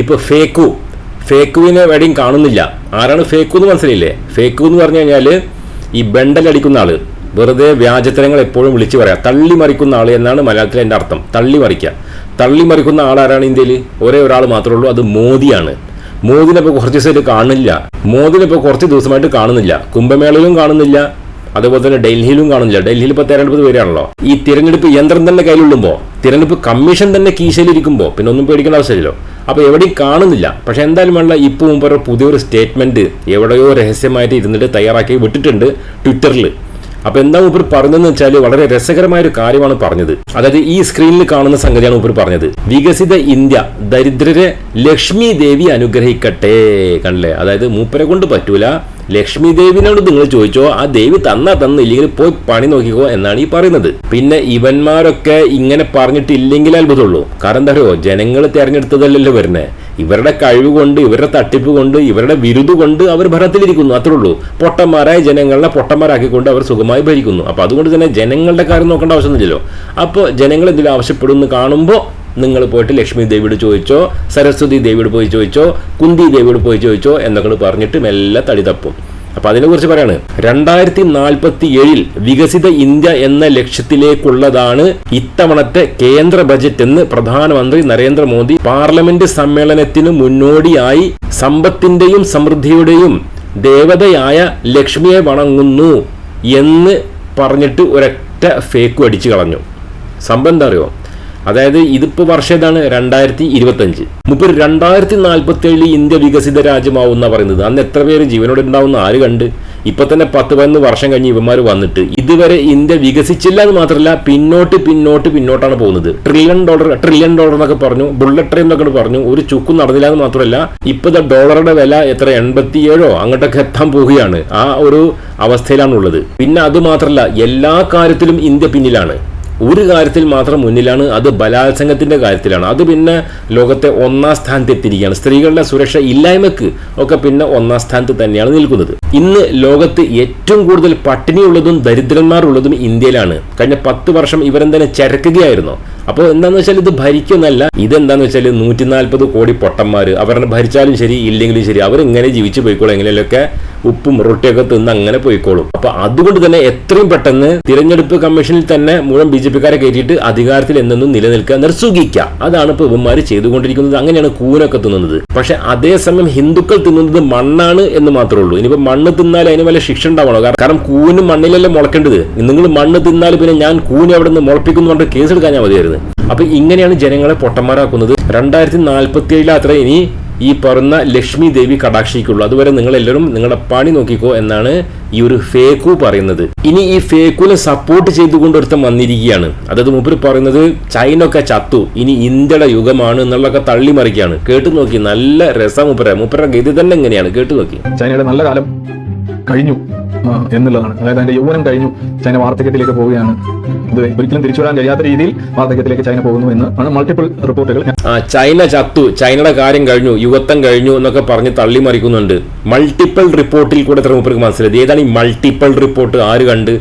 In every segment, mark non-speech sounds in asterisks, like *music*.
ഇപ്പൊ ഫേക്കു. ഫേക്കുവിനെ എവിടെയും കാണുന്നില്ല. ആരാണ് ഫേക്കു എന്ന് മനസ്സിലായില്ലേ? ഫേക്കു എന്ന് പറഞ്ഞു കഴിഞ്ഞാൽ ഈ ബണ്ടലടിക്കുന്ന ആൾ. വെറുതെ വ്യാജത്തരങ്ങൾ എപ്പോഴും വിളിച്ചു പറയാം. തള്ളി മറിക്കുന്ന ആൾ എന്നാണ് മലയാളത്തിലെ എന്റെ അർത്ഥം. തള്ളി മറിക്കുക തള്ളി മറിക്കുന്ന ആളാരാണ് ഇന്ത്യയിൽ ഒരേ ഒരാൾ മാത്രമേ ഉള്ളൂ. അത് മോദിയാണ്. മോദിനെ ഇപ്പോൾ കുറച്ച് ദിവസമായിട്ട് കാണുന്നില്ല. മോദിനെ ഇപ്പോൾ കുറച്ച് ദിവസമായിട്ട് കാണുന്നില്ല. കുംഭമേളയിലും കാണുന്നില്ല. അതുപോലെ തന്നെ ഡൽഹിയിലും കാണുന്നില്ല. ഡൽഹിയിൽ ഇപ്പോൾ തെരഞ്ഞെടുപ്പ് വരികയാണല്ലോ. ഈ തിരഞ്ഞെടുപ്പ് യന്ത്രം തന്നെ കയ്യിലുള്ളുമ്പോൾ തിരഞ്ഞെടുപ്പ് കമ്മീഷൻ തന്നെ കീശയിലിരിക്കുമ്പോൾ പിന്നെ ഒന്നും പേടിക്കേണ്ട ആവശ്യമില്ലല്ലോ. അപ്പോൾ എവിടെയും കാണുന്നില്ല. പക്ഷേ എന്തായാലും വേണ്ട ഇപ്പോൾ മുമ്പ് പുതിയൊരു സ്റ്റേറ്റ്മെന്റ് എവിടെയോ രഹസ്യമായിട്ട് ഇരുന്നിട്ട് തയ്യാറാക്കി വിട്ടിട്ടുണ്ട് ട്വിറ്ററിൽ. അപ്പോൾ എന്താ ഉപർ പറഞ്ഞതെന്ന് വെച്ചാൽ വളരെ രസകരമായ ഒരു കാര്യമാണ് പറഞ്ഞത്. അതായത് ഈ സ്ക്രീനിൽ കാണുന്ന സംഗതിയാണ് ഉപർ പറഞ്ഞത്. വികസിത ഇന്ത്യ ദരിദ്രരെ ലക്ഷ്മി ദേവി അനുഗ്രഹിക്കട്ടെ കണ്ടില്ലേ? അതായത് മൂപ്പരെ കൊണ്ട് പറ്റൂല. ലക്ഷ്മി ദേവിനോട് നിങ്ങൾ ചോദിച്ചോ ആ ദേവി തന്നാ തന്നു ഇല്ലെങ്കിൽ പോയി പണി നോക്കിക്കോ എന്നാണ് ഈ പറയുന്നത്. പിന്നെ ഇവന്മാരൊക്കെ ഇങ്ങനെ പറഞ്ഞിട്ടില്ലെങ്കിൽ അത്ഭുതമുള്ളൂ. കാരണം എന്താ പറയുക ജനങ്ങൾ തെരഞ്ഞെടുത്തതല്ലല്ലോ വരുന്നത് ഇവരുടെ കഴിവ് കൊണ്ട് ഇവരുടെ തട്ടിപ്പ് കൊണ്ട് ഇവരുടെ വിരുദ് കൊണ്ട് അവർ ഭരണത്തിലിരിക്കുന്നു. അത്രേ ഉള്ളൂ. പൊട്ടന്മാരായ ജനങ്ങളെ പൊട്ടന്മാരാക്കിക്കൊണ്ട് അവർ സുഖമായി ഭരിക്കുന്നു. അപ്പൊ അതുകൊണ്ട് തന്നെ ജനങ്ങളുടെ കാര്യം നോക്കേണ്ട ആവശ്യമൊന്നുമില്ലല്ലോ. അപ്പോൾ ജനങ്ങൾ എന്തെങ്കിലും ആവശ്യപ്പെടുന്നു കാണുമ്പോൾ നിങ്ങൾ പോയിട്ട് ലക്ഷ്മി ദേവിയോട് ചോദിച്ചോ സരസ്വതി ദേവിയോട് പോയി ചോദിച്ചോ കുന്തി ദേവിയോട് പോയി ചോദിച്ചോ എന്നൊക്കെ പറഞ്ഞിട്ട് മെല്ലെ തടി തപ്പും അപ്പൊ അതിനെക്കുറിച്ച് പറയാണ്. രണ്ടായിരത്തി നാൽപ്പത്തി ഏഴിൽ വികസിത ഇന്ത്യ എന്ന ലക്ഷ്യത്തിലേക്കുള്ളതാണ് ഇത്തവണത്തെ കേന്ദ്ര ബജറ്റ് എന്ന് പ്രധാനമന്ത്രി നരേന്ദ്രമോദി പാർലമെന്റ് സമ്മേളനത്തിന് മുന്നോടിയായി സമ്പത്തിന്റെയും സമൃദ്ധിയുടെയും ദേവതയായ ലക്ഷ്മിയെ വണങ്ങുന്നു എന്ന് പറഞ്ഞിട്ട് ഒരൊറ്റ ഫേക്ക് അടിച്ചു കളഞ്ഞു. സംഭവം അറിയോ? അതായത് ഇതിപ്പോ വർഷം ഏതാണ്? രണ്ടായിരത്തി ഇരുപത്തഞ്ച് മുപ്പത് രണ്ടായിരത്തി നാൽപ്പത്തി ഏഴിൽ ഇന്ത്യ വികസിത രാജ്യമാവുന്ന പറയുന്നത്. അന്ന് എത്ര പേര് ജീവനോടെ ഉണ്ടാവുന്ന ആര് കണ്ട്? ഇപ്പൊ തന്നെ പത്ത് പതിനൊന്ന് വർഷം കഴിഞ്ഞ് ഇവന്മാർ വന്നിട്ട്. ഇതുവരെ ഇന്ത്യ വികസിച്ചില്ല എന്ന് മാത്രമല്ല പിന്നോട്ട് പിന്നോട്ട് പിന്നോട്ടാണ് പോകുന്നത്. ട്രില്യൺ ഡോളർ ട്രില്യൺ ഡോളർ എന്നൊക്കെ പറഞ്ഞു ബുള്ളറ്റ് ട്രെയിൻ എന്നൊക്കെ പറഞ്ഞു ഒരു ചുക്കും നടന്നില്ല എന്ന് മാത്രമല്ല ഇപ്പോഴത്തെ ഡോളറുടെ വില എത്ര? എൺപത്തിയേഴോ? അങ്ങോട്ടൊക്കെ എത്താൻ പോവുകയാണ്. ആ ഒരു അവസ്ഥയിലാണുള്ളത്. പിന്നെ അത് മാത്രമല്ല എല്ലാ കാര്യത്തിലും ഇന്ത്യ പിന്നിലാണ്. ഒരു കാര്യത്തിൽ മാത്രം മുന്നിലാണ് അത് ബലാത്സംഗത്തിന്റെ കാര്യത്തിലാണ്. അത് പിന്നെ ലോകത്തെ ഒന്നാം സ്ഥാനത്ത് എത്തിയിരിക്കുകയാണ്. സ്ത്രീകളുടെ സുരക്ഷ ഇല്ലായ്മക്ക് ഒക്കെ പിന്നെ ഒന്നാം സ്ഥാനത്ത് തന്നെയാണ് നിൽക്കുന്നത്. ഇന്ന് ലോകത്ത് ഏറ്റവും കൂടുതൽ പട്ടിണിയുള്ളതും ദരിദ്രന്മാരുള്ളതും ഇന്ത്യയിലാണ്. കഴിഞ്ഞ പത്ത് വർഷം ഇവരെന്തന്നെ ചരക്കുകയായിരുന്നു. അപ്പോൾ എന്താണെന്ന് വെച്ചാൽ ഇത് ഭരിക്കുന്നല്ല ഇതെന്താന്ന് വെച്ചാൽ നൂറ്റി നാൽപ്പത് കോടി പൊട്ടന്മാർ അവരെ ഭരിച്ചാലും ശരി ഇല്ലെങ്കിലും ശരി അവരിങ്ങനെ ജീവിച്ചു പോയിക്കോളും എങ്ങനെയൊക്കെ ഉപ്പും റൊട്ടിയൊക്കെ തിന്ന് അങ്ങനെ പോയിക്കോളും. അപ്പൊ അതുകൊണ്ട് തന്നെ എത്രയും പെട്ടെന്ന് തിരഞ്ഞെടുപ്പ് കമ്മീഷനിൽ തന്നെ മുഴുവൻ ബി ജെ പിക്കാരെ കയറ്റിയിട്ട് അധികാരത്തിൽ എന്നെന്നും നിലനിൽക്കുക നിർസുഖിക്കുക. സുഖിക്കുക അതാണ് ഇപ്പൊ ഇവന്മാർ ചെയ്തുകൊണ്ടിരിക്കുന്നത്. അങ്ങനെയാണ് കൂനൊക്കെ തിന്നുന്നത്. പക്ഷെ അതേസമയം ഹിന്ദുക്കൾ തിന്നുന്നത് മണ്ണാണ് എന്ന് മാത്രമേ ഉള്ളൂ. ഇനിയിപ്പോ മണ്ണ് തിന്നാൽ അതിന് വല്ല ശിക്ഷ ഉണ്ടാവണോ കാരണം- കൂനും മണ്ണിലല്ലേ മുളക്കേണ്ടത്? നിങ്ങൾ മണ്ണ് തിന്നാൽ പിന്നെ ഞാൻ കൂന് അവിടെ നിന്ന് മുളപ്പിക്കുന്നു പറഞ്ഞിട്ട് കേസ് എടുക്കാൻ ഞാൻ മതിയായിരുന്നു. അപ്പൊ ഇങ്ങനെയാണ് ജനങ്ങളെ പൊട്ടന്മാരാക്കുന്നത്. രണ്ടായിരത്തി നാൽപ്പത്തി അത്ര ഇനി ഈ പറഞ്ഞ ലക്ഷ്മി ദേവി കടാക്ഷിക്കുള്ളൂ. അതുവരെ നിങ്ങൾ എല്ലാവരും നിങ്ങളുടെ പണി നോക്കിക്കോ എന്നാണ് ഈ ഒരു ഫേക്കു പറയുന്നത്. ഇനി ഈ ഫേക്കുവിനെ സപ്പോർട്ട് ചെയ്തുകൊണ്ട് ഒരുത്തം വന്നിരിക്കുകയാണ്. അതായത് മുപ്പർ പറയുന്നത് ചൈന ഒക്കെ ചത്തു ഇനി ഇന്ത്യയുടെ യുഗമാണ് എന്നുള്ളതൊക്കെ തള്ളി മറിക്കുകയാണ് കേട്ടു നോക്കി നല്ല രസം മുപ്പര. മുപ്പര ഗതി തന്നെ എങ്ങനെയാണ്? കേട്ടു നോക്കി. ചൈനയുടെ നല്ല കാലം കഴിഞ്ഞു. എന്നുള്ളതാണ് അതായത് അതിന്റെ യൗവനം കഴിഞ്ഞു ചൈന വാർദ്ധക്യത്തിലേക്ക് പോവുകയാണ്. ഇത് ഒരിക്കലും തിരിച്ചു വരാൻ കഴിയാത്ത രീതിയിൽ വാർദ്ധക്യത്തിലേക്ക് ചൈന പോകുന്നു എന്ന് ആണ് മൾട്ടിപ്പിൾ റിപ്പോർട്ടുകൾ ചൈന ചത്തു. ചൈനയുടെ കാര്യം കഴിഞ്ഞു. യുവത്വം കഴിഞ്ഞു എന്നൊക്കെ പറഞ്ഞ് തള്ളി മറിക്കുന്നുണ്ട് മൾട്ടിപ്പിൾ റിപ്പോർട്ടിൽ കൂടെ എത്ര മൂപ്പർക്ക് മനസ്സിലായത് ഏതാണ് ഈ മൾട്ടിപ്പിൾ റിപ്പോർട്ട് ആര് കണ്ട്?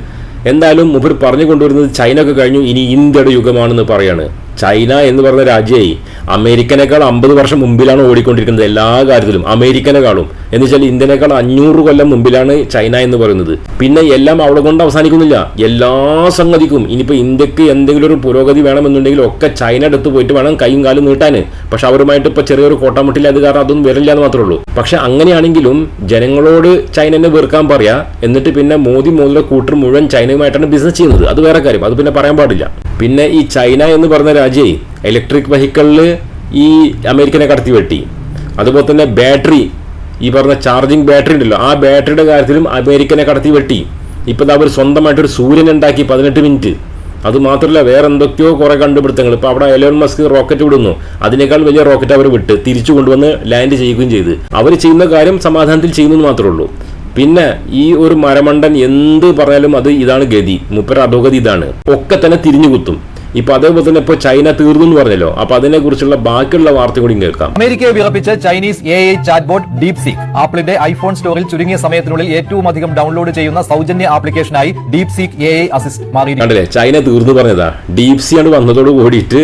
എന്തായാലും മുപ്പർ പറഞ്ഞു കൊണ്ടുവരുന്നത് ചൈന ഒക്കെ കഴിഞ്ഞു. ഇനി ഇന്ത്യയുടെ യുഗമാണെന്ന് പറയാണ്. ചൈന എന്ന് പറഞ്ഞ രാജ്യമായി അമേരിക്കനേക്കാൾ അമ്പത് വർഷം മുമ്പിലാണ് ഓടിക്കൊണ്ടിരിക്കുന്നത് എല്ലാ കാര്യത്തിലും. അമേരിക്കനേക്കാളും. എന്ന് വെച്ചാൽ ഇന്ത്യനേക്കാൾ അഞ്ഞൂറ് കൊല്ലം മുമ്പിലാണ് ചൈന എന്ന് പറയുന്നത്. പിന്നെ എല്ലാം അവിടെ കൊണ്ട് അവസാനിക്കുന്നില്ല. എല്ലാ സംഗതിക്കും ഇനിയിപ്പോൾ ഇന്ത്യയ്ക്ക് എന്തെങ്കിലും ഒരു പുരോഗതി വേണമെന്നുണ്ടെങ്കിൽ ഒക്കെ ചൈന എടുത്ത് പോയിട്ട് വേണം കൈയും കാലും നീട്ടാൻ. പക്ഷെ അവരുമായിട്ട് ഇപ്പോൾ ചെറിയൊരു കോട്ടാമുട്ടില്ല. അത് കാരണം അതൊന്നും വരില്ല എന്ന് മാത്രമേ ഉള്ളൂ. പക്ഷെ അങ്ങനെയാണെങ്കിലും ജനങ്ങളോട് ചൈനനെ വെറുക്കാൻ പറയാ. എന്നിട്ട് പിന്നെ മോദി മോദിയുടെ കൂട്ടർ മുഴുവൻ ചൈനയുമായിട്ടാണ് ബിസിനസ് ചെയ്യുന്നത്. അത് വേറെ കാര്യം. അത് പിന്നെ പറയാൻ പാടില്ല. പിന്നെ ഈ ചൈന എന്ന് പറഞ്ഞ രാജ്യേ ഇലക്ട്രിക് വെഹിക്കിളിൽ ഈ അമേരിക്കനെ കടത്തി വെട്ടി. അതുപോലെ തന്നെ ബാറ്ററി ഈ പറഞ്ഞ ചാർജിങ് ബാറ്ററി ഉണ്ടല്ലോ ആ ബാറ്ററിയുടെ കാര്യത്തിലും അമേരിക്കനെ കടത്തി വെട്ടി. ഇപ്പോൾ അവർ സ്വന്തമായിട്ടൊരു സൂര്യൻ ഉണ്ടാക്കി പതിനെട്ട് മിനിറ്റ്. അത് മാത്രമല്ല വേറെ എന്തൊക്കെയോ കുറേ കണ്ടുപിടുത്തങ്ങൾ. ഇപ്പോൾ അവിടെ എലോൺ മസ്ക് റോക്കറ്റ് വിടുന്നു. അതിനേക്കാൾ വലിയ റോക്കറ്റ് അവർ വിട്ട് തിരിച്ചു കൊണ്ടുവന്ന് ലാൻഡ് ചെയ്യുകയും ചെയ്ത്. അവർ ചെയ്യുന്ന കാര്യം സമാധാനത്തിൽ ചെയ്യുന്നു മാത്രമേ ഉള്ളൂ. പിന്നെ ഈ ഒരു മരമണ്ടൻ എന്ത് പറഞ്ഞാലും അത് ഇതാണ് ഗതി. മൂപ്പര അധോഗതി ഇതാണ്. ഒക്കെ തന്നെ തിരിഞ്ഞു കുത്തും. ഇപ്പൊ അതേപോലെ തന്നെ ഇപ്പൊ ചൈന തീർന്നു എന്ന് പറഞ്ഞല്ലോ. അപ്പൊ അതിനെ കുറിച്ചുള്ള ബാക്കിയുള്ള വാർത്ത കൂടി കേൾക്കാം. അമേരിക്കയെ വിറപ്പിച്ച് Chinese A I chatbot DeepSeek ആപ്പിളിന്റെ ഐഫോൺ സ്റ്റോറിൽ ചുരുങ്ങിയ സമയത്തിനുള്ളിൽ ഏറ്റവും അധികം ഡൗൺലോഡ് ചെയ്യുന്ന സൗജന്യ ആപ്ലിക്കേഷനായി DeepSeek A I assist മാറി കണ്ടില്ലേ? ചൈന തീർന്നു പറഞ്ഞതാ. ഡീപ് സി ആണ് വന്നതോട് കൂടിയിട്ട്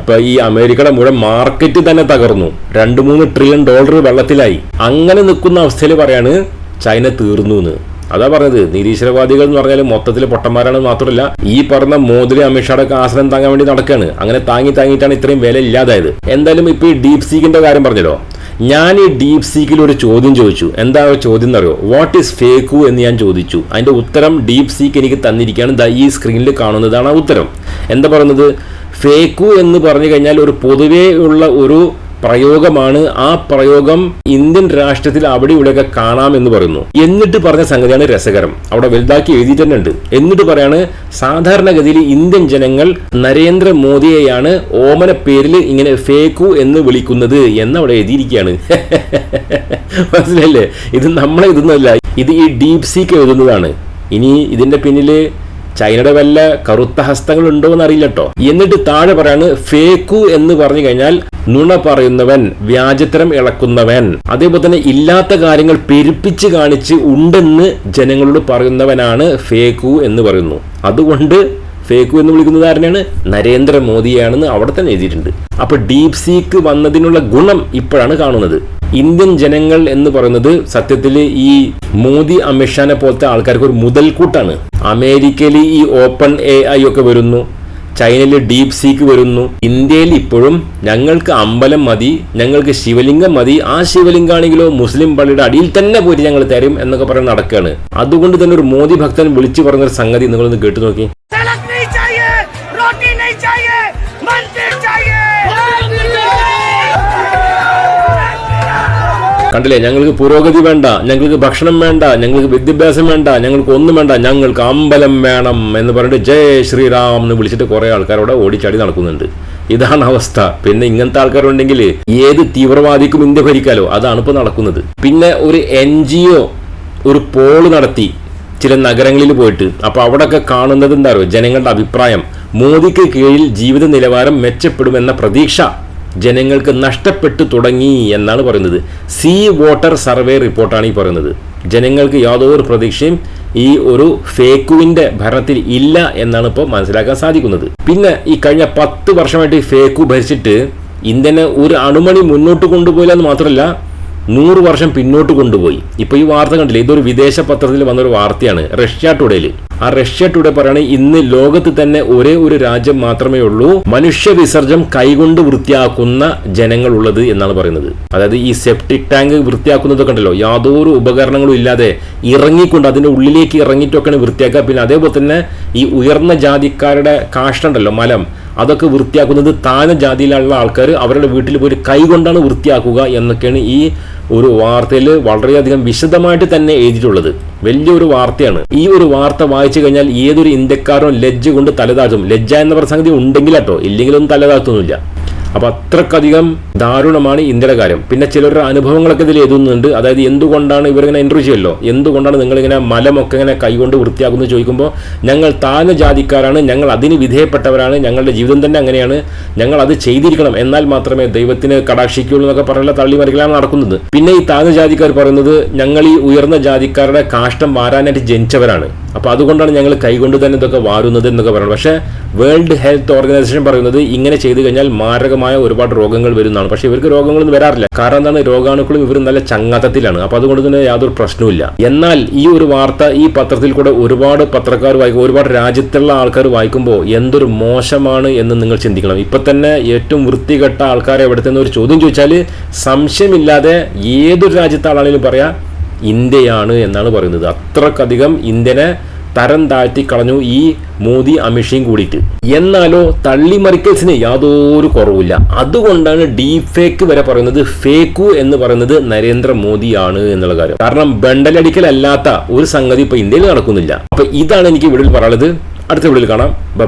അപ്പൊ ഈ അമേരിക്കയുടെ മുഴുവൻ മാർക്കറ്റ് തന്നെ തകർന്നു. രണ്ട് മൂന്ന് ട്രില്യൺ ഡോളർ വെള്ളത്തിലായി. അങ്ങനെ നിൽക്കുന്ന അവസ്ഥയിൽ പറയാണ് ചൈന തീർന്നു എന്ന് അതാ പറഞ്ഞത്. നിരീശ്വരവാദികൾ എന്ന് പറഞ്ഞാൽ മൊത്തത്തിൽ പൊട്ടന്മാരാണ് മാത്രമല്ല ഈ പറഞ്ഞ മോദി അമിത്ഷായുടെ ഒക്കെ ആസനം താങ്ങാൻ വേണ്ടി നടക്കുകയാണ് അങ്ങനെ താങ്ങി താങ്ങിയിട്ടാണ് ഇത്രയും വില ഇല്ലാതായത്. എന്തായാലും ഇപ്പൊ ഈ ഡീപ് സീക്കിന്റെ കാര്യം പറഞ്ഞല്ലോ. ഞാൻ ഈ ഡീപ് സീക്കിൽ ഒരു ചോദ്യം ചോദിച്ചു. എന്താ ചോദ്യം എന്നറിയോ? വാട്ട് ഈസ് ഫേക്കു എന്ന് ഞാൻ ചോദിച്ചു. അതിന്റെ ഉത്തരം ഡീപ് സീക്ക് എനിക്ക് തന്നിരിക്കുകയാണ്. ഈ സ്ക്രീനിൽ കാണുന്നതാണ് ആ ഉത്തരം. എന്താ പറയുന്നത്? ഫേക്കു എന്ന് പറഞ്ഞു കഴിഞ്ഞാൽ ഒരു പൊതുവേ ഉള്ള ഒരു പ്രയോഗമാണ് ആ പ്രയോഗം ഇന്ത്യൻ രാഷ്ട്രത്തിൽ അവിടെ ഇവിടെയൊക്കെ കാണാം എന്ന് പറയുന്നു. എന്നിട്ട് പറഞ്ഞ സംഗതിയാണ് രസകരം. അവിടെ വലുതാക്കി എഴുതി തന്നെ എന്നിട്ട് പറയാണ് സാധാരണഗതിയിൽ ഇന്ത്യൻ ജനങ്ങൾ നരേന്ദ്രമോദിയെയാണ് ഓമന പേരിൽ ഇങ്ങനെ ഫേക്കു എന്ന് വിളിക്കുന്നത് എന്ന് അവിടെ എഴുതിയിരിക്കുകയാണ്. *laughs* മനസ്സിലല്ലേ ഇത് നമ്മളെ ഇതൊന്നുമല്ല ഇത് ഈ ഡീപ് സീക്ക് എഴുതുന്നതാണ്. ഇനി ഇതിന്റെ പിന്നിൽ ചൈനയുടെ വല്ല കറുത്ത ഹസ്തങ്ങൾ ഉണ്ടോ എന്ന് അറിയില്ല കേട്ടോ എന്നിട്ട് താഴെ പറയാണ് ഫേക്കു എന്ന് പറഞ്ഞു കഴിഞ്ഞാൽ നുണ പറയുന്നവൻ വ്യാജത്തരം ഇളക്കുന്നവൻ. അതേപോലെ തന്നെ ഇല്ലാത്ത കാര്യങ്ങൾ പെരുപ്പിച്ച് കാണിച്ച് ഉണ്ടെന്ന് ജനങ്ങളോട് പറയുന്നവനാണ് ഫേക്കു എന്ന് പറയുന്നു. അതുകൊണ്ട് ഫേക്കു എന്ന് വിളിക്കുന്നത് ആരനെയാണ് നരേന്ദ്രമോദിയാണെന്ന് അവിടെ തന്നെ എഴുതിയിട്ടുണ്ട്. അപ്പൊ ഡീപ് സീക്ക് വന്നതിനുള്ള ഗുണം ഇപ്പോഴാണ് കാണുന്നത്. ഇന്ത്യൻ ജനങ്ങൾ എന്ന് പറയുന്നത് സത്യത്തിൽ ഈ മോദി അമിത്ഷാനെ പോലത്തെ ആൾക്കാർക്ക് ഒരു മുതൽക്കൂട്ടാണ്. അമേരിക്കയിൽ ഈ ഓപ്പൺ എ ഐ ഒക്കെ വരുന്നു. ചൈനയിൽ ഡീപ് സീക്ക് വരുന്നു. ഇന്ത്യയിൽ ഇപ്പോഴും ഞങ്ങൾക്ക് അമ്പലം മതി ഞങ്ങൾക്ക് ശിവലിംഗം മതി ആ ശിവലിംഗാണെങ്കിലോ മുസ്ലിം പള്ളിയുടെ അടിയിൽ തന്നെ പോയി ഞങ്ങൾ തരും എന്നൊക്കെ പറഞ്ഞ് നടക്കുകയാണ്. അതുകൊണ്ട് തന്നെ ഒരു മോദി ഭക്തൻ വിളിച്ചു പറഞ്ഞൊരു സംഗതി നിങ്ങളൊന്ന് കേട്ടു നോക്കി. കണ്ടില്ലേ? ഞങ്ങൾക്ക് പുരോഗതി വേണ്ട ഞങ്ങൾക്ക് ഭക്ഷണം വേണ്ട ഞങ്ങൾക്ക് വിദ്യാഭ്യാസം വേണ്ട ഞങ്ങൾക്ക് ഒന്നും വേണ്ട ഞങ്ങൾക്ക് അമ്പലം വേണം എന്ന് പറഞ്ഞിട്ട് ജയ് ശ്രീറാം എന്ന് വിളിച്ചിട്ട് കുറെ ആൾക്കാരോടെ ഓടിച്ചാടി നടക്കുന്നുണ്ട്. ഇതാണ് അവസ്ഥ. പിന്നെ ഇങ്ങനത്തെ ആൾക്കാരുണ്ടെങ്കിൽ ഏത് തീവ്രവാദിക്കും ഇന്ത്യ ഭരിക്കാലോ? അതാണ് ഇപ്പോൾ നടക്കുന്നത്. പിന്നെ ഒരു എൻ ജി ഒ ഒരു പോൾ നടത്തി ചില നഗരങ്ങളിൽ പോയിട്ട്. അപ്പോൾ അവിടെയൊക്കെ കാണുന്നത് എന്താ പറയുക ജനങ്ങളുടെ അഭിപ്രായം. മോദിക്ക് കീഴിൽ ജീവിത നിലവാരം മെച്ചപ്പെടുമെന്ന പ്രതീക്ഷ. ജനങ്ങൾക്ക് നഷ്ടപ്പെട്ടു തുടങ്ങി എന്നാണ് പറയുന്നത്. സീ വാട്ടർ സർവേ റിപ്പോർട്ടാണ് ഈ പറയുന്നത്. ജനങ്ങൾക്ക് യാതൊരു പ്രതീക്ഷയും ഈ ഒരു ഫേക്കുവിന്റെ ഭരണത്തിൽ ഇല്ല എന്നാണ് ഇപ്പോൾ മനസ്സിലാക്കാൻ സാധിക്കുന്നത്. പിന്നെ ഈ കഴിഞ്ഞ പത്ത് വർഷമായിട്ട് ഫേക്കു ഭരിച്ചിട്ട് ഇന്ത്യനെ ഒരു അണുമണി മുന്നോട്ട് കൊണ്ടുപോയില്ല എന്ന് മാത്രമല്ല നൂറ് വർഷം പിന്നോട്ട് കൊണ്ടുപോയി. ഇപ്പൊ ഈ വാർത്ത കണ്ടില്ലേ? ഇതൊരു വിദേശ പത്രത്തിൽ വന്നൊരു വാർത്തയാണ്. റഷ്യ ടുഡേയിൽ. ആ റഷ്യ ടുഡേ പറയണ ഇന്ന് ലോകത്ത് തന്നെ ഒരേ ഒരു രാജ്യം മാത്രമേ ഉള്ളൂ മനുഷ്യ വിസർജം കൈകൊണ്ട് വൃത്തിയാക്കുന്ന ജനങ്ങൾ ഉള്ളത് എന്നാണ് പറയുന്നത്. അതായത് ഈ സെപ്റ്റിക് ടാങ്ക് വൃത്തിയാക്കുന്നതൊക്കെ ഉണ്ടല്ലോ യാതൊരു ഉപകരണങ്ങളും ഇല്ലാതെ ഇറങ്ങിക്കൊണ്ട് അതിന്റെ ഉള്ളിലേക്ക് ഇറങ്ങിയിട്ടൊക്കെയാണ് വൃത്തിയാക്കുക. പിന്നെ അതേപോലെ തന്നെ ഈ ഉയർന്ന ജാതിക്കാരുടെ കാഷ്ടമുണ്ടല്ലോ മലം. അതൊക്കെ വൃത്തിയാക്കുന്നത് താഴ്ന്ന ജാതിയിലുള്ള ആൾക്കാർ അവരുടെ വീട്ടിൽ പോയി കൈ കൊണ്ടാണ് വൃത്തിയാക്കുക എന്നൊക്കെയാണ് ഈ ഒരു വാർത്തയിൽ വളരെയധികം വിശദമായിട്ട് തന്നെ എഴുതിയിട്ടുള്ളത്. വലിയൊരു വാർത്തയാണ്. ഈ ഒരു വാർത്ത വായിച്ചു കഴിഞ്ഞാൽ ഏതൊരു ഇന്ത്യക്കാരനും ലജ്ജ കൊണ്ട് തലതാഴ്ത്തും. ലജ്ജ എന്ന പ്രസംഗതി ഉണ്ടെങ്കിലട്ടോ ഇല്ലെങ്കിലൊന്നും തലതാഴ്ത്തൊന്നുമില്ല. അപ്പൊ അത്രക്കധികം ദാരുണമാണ് ഇന്ത്യയുടെ കാര്യം. പിന്നെ ചിലരുടെ അനുഭവങ്ങളൊക്കെ ഇതിൽ എഴുതുന്നുണ്ട്. അതായത് എന്തുകൊണ്ടാണ് ഇവരിങ്ങനെ ഇന്റർവ്യൂ ചെയ്യല്ലോ? എന്തുകൊണ്ടാണ് നിങ്ങളിങ്ങനെ മലമൊക്കെ ഇങ്ങനെ കൈകൊണ്ട് വൃത്തിയാക്കുന്നത് ചോദിക്കുമ്പോൾ ഞങ്ങൾ താഴ്ന്ന ജാതിക്കാരാണ് ഞങ്ങൾ അതിന് വിധേയപ്പെട്ടവരാണ് ഞങ്ങളുടെ ജീവിതം തന്നെ അങ്ങനെയാണ് ഞങ്ങൾ അത് ചെയ്തിരിക്കണം. എന്നാൽ മാത്രമേ ദൈവത്തിന് കടാക്ഷിക്കുള്ളൂ എന്നൊക്കെ പറഞ്ഞുള്ള തള്ളി മറിക്കലാണ് നടക്കുന്നത്. പിന്നെ ഈ താഴ്ന്ന ജാതിക്കാർ പറയുന്നത് ഞങ്ങൾ ഈ ഉയർന്ന ജാതിക്കാരുടെ കാഷ്ടം വാരാനായിട്ട് ജനിച്ചവരാണ്. അപ്പോൾ അതുകൊണ്ടാണ് ഞങ്ങൾ കൈകൊണ്ട് തന്നെ ഇതൊക്കെ വാരുന്നത് എന്നൊക്കെ പറയുന്നത്. പക്ഷേ വേൾഡ് ഹെൽത്ത് ഓർഗനൈസേഷൻ പറയുന്നത് ഇങ്ങനെ ചെയ്തു കഴിഞ്ഞാൽ മാരകമായ ഒരുപാട് രോഗങ്ങൾ വരുന്നതാണ്. പക്ഷേ ഇവർക്ക് രോഗങ്ങളൊന്നും വരാറില്ല. കാരണം എന്താണ്? രോഗാണുക്കളും ഇവർ നല്ല ചങ്ങാത്തത്തിലാണ്. അപ്പൊ അതുകൊണ്ട് തന്നെ യാതൊരു പ്രശ്നവുമില്ല. എന്നാൽ ഈ ഒരു വാർത്ത ഈ പത്രത്തിൽ കൂടെ ഒരുപാട് പത്രക്കാർ വായിക്കും ഒരുപാട് രാജ്യത്തുള്ള ആൾക്കാർ വായിക്കുമ്പോൾ എന്തൊരു മോശമാണ് എന്ന് നിങ്ങൾ ചിന്തിക്കണം. ഇപ്പൊ തന്നെ ഏറ്റവും വൃത്തികെട്ട ആൾക്കാരെ എവിടുത്തെ ഒരു ചോദ്യം ചോദിച്ചാൽ സംശയമില്ലാതെ ഏതൊരു രാജ്യത്തെ ആളാണെങ്കിലും പറയാ ഇന്ത്യയാണ് എന്നാണ് പറയുന്നത്. അത്രക്കധികം ഇന്ത്യനെ തരം താഴ്ത്തി കളഞ്ഞു ഈ മോദി അമിഷയും കൂടിയിട്ട്. എന്നാലോ തള്ളിമറിക്കൽസിന് യാതൊരു കുറവില്ല അതുകൊണ്ടാണ് ഡീപ് ഫേക്ക് വരെ പറയുന്നത് ഫേക്കു എന്ന് പറയുന്നത് നരേന്ദ്രമോദിയാണ് എന്നുള്ള കാര്യം. കാരണം ബണ്ടലടിക്കലല്ലാത്ത ഒരു സംഗതി ഇപ്പൊ ഇന്ത്യയിൽ നടക്കുന്നില്ല. അപ്പൊ ഇതാണ് എനിക്ക് വീഡിയോയിൽ പറയുന്നത് അടുത്ത വീഡിയോയിൽ കാണാം. ബൈ